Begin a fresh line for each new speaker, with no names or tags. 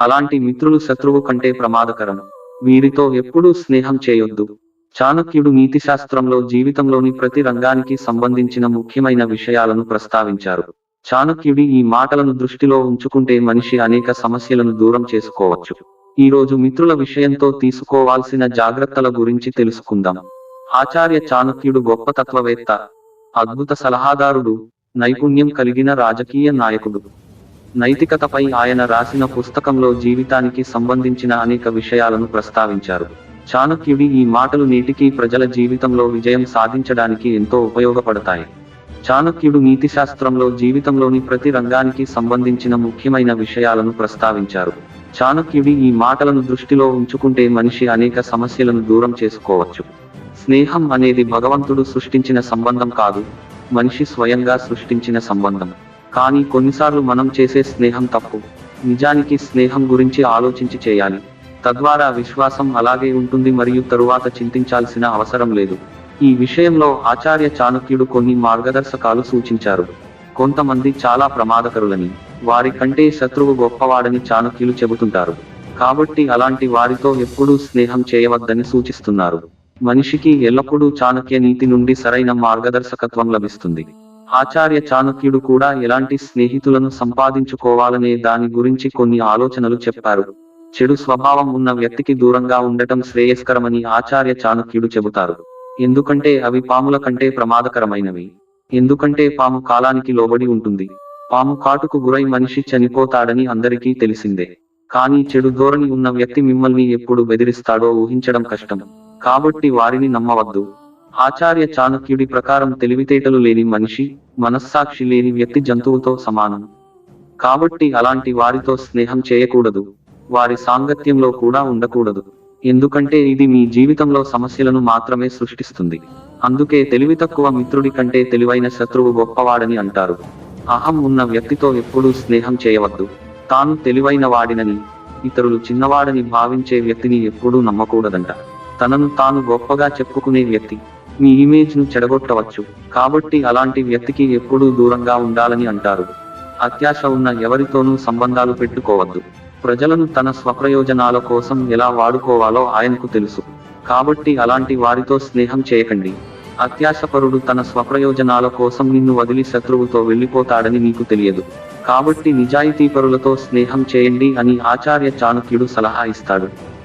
అలాంటి మిత్రులు శత్రువు కంటే ప్రమాదకరం. వీరితో ఎప్పుడూ స్నేహం చేయొద్దు. చాణక్యుడు నీతిశాస్త్రంలో జీవితంలోని ప్రతి రంగానికి సంబంధించిన ముఖ్యమైన విషయాలను ప్రస్తావించారు. చాణక్యుడి ఈ మాటలను దృష్టిలో ఉంచుకుంటే మనిషి అనేక సమస్యలను దూరం చేసుకోవచ్చు. ఈ రోజు మిత్రుల విషయంతో తీసుకోవాల్సిన జాగ్రత్తల గురించి తెలుసుకుందాం. ఆచార్య చాణక్యుడు గొప్ప తత్వవేత్త అద్భుత సలహాదారుడు నైపుణ్యం కలిగిన రాజకీయ నాయకుడు. నైతికతపై ఆయన రాసిన పుస్తకంలో జీవితానికి సంబంధించిన అనేక విషయాలను ప్రస్తావించారు. చాణక్యుడి ఈ మాటలు నేటికి ప్రజల జీవితంలో విజయం సాధించడానికి ఎంతో ఉపయోగపడతాయి. చాణక్యుడు నీతిశాస్త్రంలో జీవితంలోని ప్రతి రంగానికి సంబంధించిన ముఖ్యమైన విషయాలను ప్రస్తావించారు. చాణక్యుడి ఈ మాటలను దృష్టిలో ఉంచుకుంటే మనిషి అనేక సమస్యలను దూరం చేసుకోవచ్చు. స్నేహం అనేది భగవంతుడు సృష్టించిన సంబంధం కాదు మనిషి స్వయంగా సృష్టించిన సంబంధం. కానీ కొన్నిసార్లు మనం చేసే స్నేహం తప్పు. నిజానికి స్నేహం గురించి ఆలోచించి చేయాలి. తద్వారా విశ్వాసం అలాగే ఉంటుంది మరియు తరువాత చింతించాల్సిన అవసరం లేదు. ఈ విషయంలో ఆచార్య చాణక్యుడు కొన్ని మార్గదర్శకాలు సూచించారు. కొంతమంది చాలా ప్రమాదకరులని వారి కంటే శత్రువు గొప్పవాడని చాణక్యులు చెబుతుంటారు. కాబట్టి అలాంటి వారితో ఎప్పుడూ స్నేహం చేయవద్దని సూచిస్తున్నారు. మనిషికి ఎల్లప్పుడూ చాణక్య నీతి నుండి సరైన మార్గదర్శకత్వం లభిస్తుంది. ఆచార్య చాణక్యుడు కూడా ఎలాంటి స్నేహితులను సంపాదించుకోవాలనే దాని గురించి కొన్ని ఆలోచనలు చెప్పారు. చెడు స్వభావం ఉన్న వ్యక్తికి దూరంగా ఉండటం శ్రేయస్కరమని ఆచార్య చాణక్యుడు చెబుతారు. ఎందుకంటే అవి పాముల కంటే ప్రమాదకరమైనవి. ఎందుకంటే పాము కాలానికి లోబడి ఉంటుంది. పాము కాటుకు గురై మనిషి చనిపోతాడని అందరికీ తెలిసిందే. కానీ చెడు ధోరణి ఉన్న వ్యక్తి మిమ్మల్ని ఎప్పుడు బెదిరిస్తాడో ఊహించడం కష్టం. కాబట్టి వారిని నమ్మవద్దు. ఆచార్య చాణక్యుడి ప్రకారం తెలివితేటలు లేని మనిషి మనస్సాక్షి లేని వ్యక్తి జంతువుతో సమానం. కాబట్టి అలాంటి వారితో స్నేహం చేయకూడదు. వారి సాంగత్యంలో కూడా ఉండకూడదు. ఎందుకంటే ఇది మీ జీవితంలో సమస్యలను మాత్రమే సృష్టిస్తుంది. అందుకే తెలివి తక్కువ మిత్రుడి కంటే తెలివైన శత్రువు గొప్పవాడని అంటారు. అహం ఉన్న వ్యక్తితో ఎప్పుడూ స్నేహం చేయవద్దు. తాను తెలివైన వాడినని ఇతరులు చిన్నవాడని భావించే వ్యక్తిని ఎప్పుడూ నమ్మకూడదంట. తనను తాను గొప్పగా చెప్పుకునే వ్యక్తి మీ ఇమేజ్ను చెడగొట్టవచ్చు. కాబట్టి అలాంటి వ్యక్తికి ఎప్పుడూ దూరంగా ఉండాలని అంటారు. అత్యాశ ఉన్న ఎవరితోనూ సంబంధాలు పెట్టుకోవద్దు. ప్రజలను తన స్వప్రయోజనాల కోసం ఎలా వాడుకోవాలో ఆయనకు తెలుసు. కాబట్టి అలాంటి వారితో స్నేహం చేయకండి. అత్యాశపరుడు తన స్వప్రయోజనాల కోసం నిన్ను వదిలి శత్రువుతో వెళ్ళిపోతాడని నీకు తెలియదు. కాబట్టి నిజాయితీపరులతో స్నేహం చేయండి అని ఆచార్య చాణుక్యుడు సలహా ఇస్తాడు.